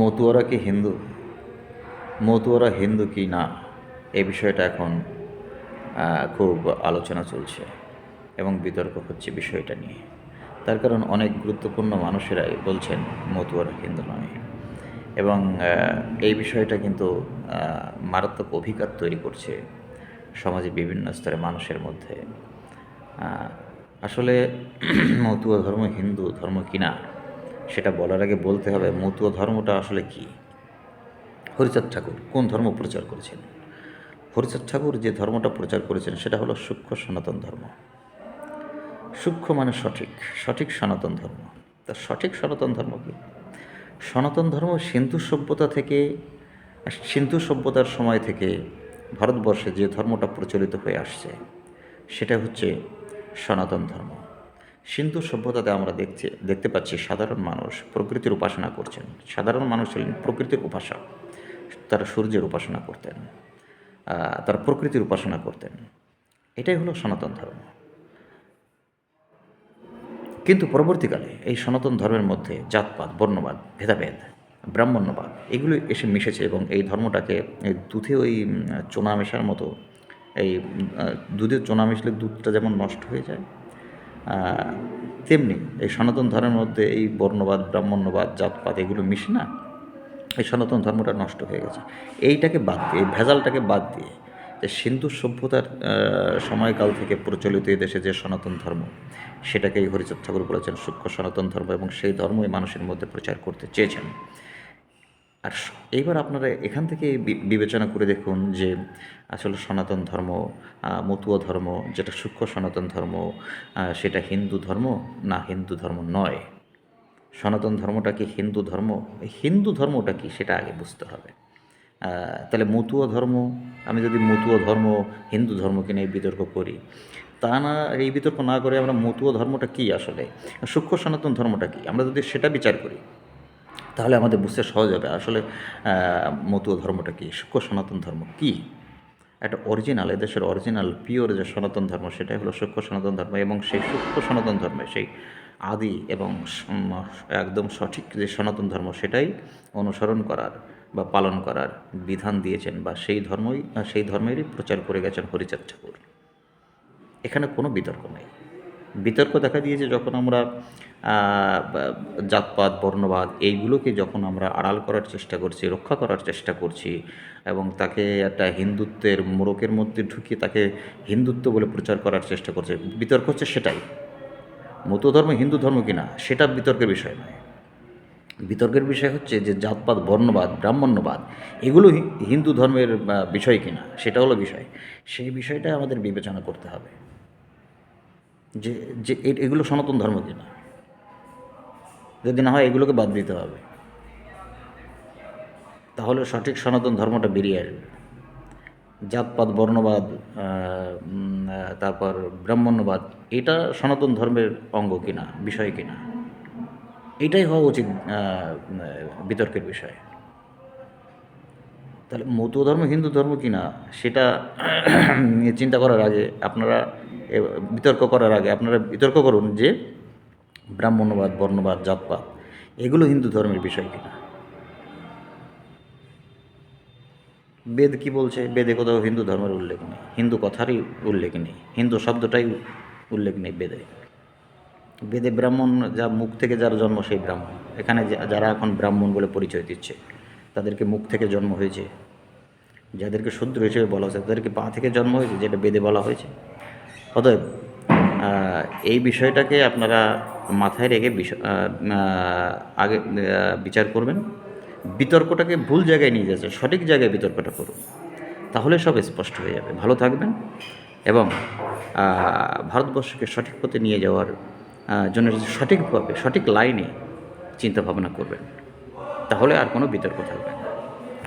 মতুয়ারা কি হিন্দু, মতুয়ারা হিন্দু কি না এই বিষয়টা এখন খুব আলোচনা চলছে এবং বিতর্ক হচ্ছে বিষয়টা নিয়ে। তার কারণ অনেক গুরুত্বপূর্ণ মানুষেরাই বলছেন মতুয়ারা হিন্দু নয় এবং এই বিষয়টা কিন্তু মারাত্মক অভিঘাত তৈরি করছে সমাজে বিভিন্ন স্তরে মানুষের মধ্যে। আসলে মতুয়া ধর্ম হিন্দু ধর্ম কিনা সেটা বলার আগে বলতে হবে, মতুয়া ধর্মটা আসলে কী? হরিচাঁদ ঠাকুর কোন ধর্ম প্রচার করেছেন? হরিচাঁদ ঠাকুর যে ধর্মটা প্রচার করেছেন সেটা হলো সূক্ষ্ম সনাতন ধর্ম। সূক্ষ্ম মানে সঠিক সঠিক সনাতন ধর্ম। তা সঠিক সনাতন ধর্ম কি? সনাতন ধর্ম সিন্ধু সভ্যতা থেকে, সিন্ধু সভ্যতার সময় থেকে ভারতবর্ষে যে ধর্মটা প্রচলিত হয়ে আসছে, সেটা হচ্ছে সনাতন ধর্ম। সিন্ধু সভ্যতাতে আমরা দেখছি, দেখতে পাচ্ছি সাধারণ মানুষ প্রকৃতির উপাসনা করছেন। সাধারণ মানুষ ছিলেন প্রকৃতির উপাসক। তারা সূর্যের উপাসনা করতেন তারা প্রকৃতির উপাসনা করতেন। এটাই হলো সনাতন ধর্ম। কিন্তু পরবর্তীকালে এই সনাতন ধর্মের মধ্যে জাতপাত, বর্ণবাদ, ভেদাভেদ, ব্রাহ্মণ্যবাদ, এগুলো এসে মিশেছে এবং এই ধর্মটাকে দুধে ওই চোনা মেশার মতো, এই দুধে চোনা মিশলে দুধটা যেমন নষ্ট হয়ে যায় তেমনি এই সনাতন ধর্মের মধ্যে এই বর্ণবাদ, ব্রাহ্মণ্যবাদ, জাতপাত এগুলো মিশে না। এই সনাতন ধর্মটা নষ্ট হয়ে গেছে। এইটাকে বাদ দিয়ে, এই ভেজালটাকে বাদ দিয়ে যে সিন্ধু সভ্যতার সময়কাল থেকে প্রচলিত এই দেশে যে সনাতন ধর্ম, সেটাকেই হরিচাঁদ ঠাকুর বলেছেন সূক্ষ্ম সনাতন ধর্ম এবং সেই ধর্মই মানুষের মধ্যে প্রচার করতে চেয়েছেন। আর এইবার আপনারা এখান থেকে বিবেচনা করে দেখুন যে আসলে সনাতন ধর্ম মতুয়া ধর্ম, যেটা সূক্ষ্ম সনাতন ধর্ম সেটা হিন্দু ধর্ম না হিন্দু ধর্ম নয়। সনাতন ধর্মটা কি হিন্দু ধর্ম? হিন্দু ধর্মটা কি সেটা আগে বুঝতে হবে। তাহলে মতুয়া ধর্ম, আমি যদি মতুয়া ধর্ম, হিন্দু ধর্মকে নিয়ে বিতর্ক করি, তা না, এই বিতর্ক না করে আমরা মতুয়া ধর্মটা কি আসলে? সূক্ষ্ম সনাতন ধর্মটা কি? আমরা যদি সেটা বিচার করি তাহলে আমাদের বুঝতে সহজ হবে। আসলে মতুয়া ধর্মটা কী? সূক্ষ্ম সনাতন ধর্ম কি? একটা অরিজিনাল এদেশের অরিজিনাল পিওর যে সনাতন ধর্ম, সেটাই হলো সূক্ষ্ম সনাতন ধর্ম এবং সেই সূক্ষ্ম সনাতন ধর্মে সেই আদি এবং একদম সঠিক যে সনাতন ধর্ম, সেটাই অনুসরণ করার বা পালন করার বিধান দিয়েছেন বা সেই ধর্মই, সেই ধর্মেরই প্রচার করে গেছেন হরিচাঁদ ঠাকুর। এখানে কোনো বিতর্ক নেই। বিতর্ক দেখা দিয়েছে যখন আমরা জাতপাত, বর্ণবাদ এইগুলোকে যখন আমরা আড়াল করার চেষ্টা করছি, রক্ষা করার চেষ্টা করছি এবং তাকে একটা হিন্দুত্বের মোড়কের মধ্যে ঢুকিয়ে তাকে হিন্দুত্ব বলে প্রচার করার চেষ্টা করছে, বিতর্ক হচ্ছে সেটাই। মতো ধর্ম হিন্দু ধর্ম কিনা সেটা বিতর্কের বিষয় নয়। বিতর্কের বিষয় হচ্ছে যে জাতপাত, বর্ণবাদ, ব্রাহ্মণ্যবাদ এগুলো হিন্দু ধর্মের বিষয় কিনা সেটা হলো বিষয়। সেই বিষয়টা আমাদের বিবেচনা করতে হবে। যে যে এগুলো সনাতন ধর্ম কিনা যদি না হয় এগুলোকে বাদ দিতে হবে। তাহলে সঠিক সনাতন ধর্মটা বেরিয়ে আসবে। জাতপাত, বর্ণবাদ তারপর ব্রাহ্মণ্যবাদ, এটা সনাতন ধর্মের অঙ্গ কিনা, বিষয় কিনা? এটাই হওয়া উচিত বিতর্কের বিষয়। তাহলে মতো ধর্ম হিন্দু ধর্ম কিনা, সেটা চিন্তা করার আগে আপনারা বিতর্ক করার আগে আপনারা বিতর্ক করুন যে ব্রাহ্মণ্যবাদ বর্ণবাদ জাতপাত এগুলো হিন্দু ধর্মের বিষয় কিনা। বেদ কি বলছে? বেদে কোথাও হিন্দু ধর্মের উল্লেখ নেই। হিন্দু কথারই উল্লেখ নেই। হিন্দু শব্দটাই উল্লেখ নেই বেদে। বেদে ব্রাহ্মণ যা মুখ থেকে যার জন্ম সেই ব্রাহ্মণ। এখানে যারা এখন ব্রাহ্মণ বলে পরিচয় দিচ্ছে, তাদেরকে মুখ থেকে জন্ম হয়েছে। যাদেরকে শূদ্র হিসেবে বলা হয়েছে, তাদেরকে পা থেকে জন্ম হয়েছে, যেটা বেদে বলা হয়েছে। অতএব এই বিষয়টাকে আপনারা মাথায় রেখে আগে বিচার করবেন। বিতর্কটাকে ভুল জায়গায় নিয়ে যাচ্ছে, সঠিক জায়গায় বিতর্কটা করুন। তাহলে সব স্পষ্ট হয়ে যাবে। ভালো থাকবেন এবং ভারতবর্ষকে সঠিক পথে নিয়ে যাওয়ার জন্য সঠিকভাবে, সঠিক লাইনে চিন্তা ভাবনা করবেন, তাহলে আর কোনো বিতর্ক থাকবে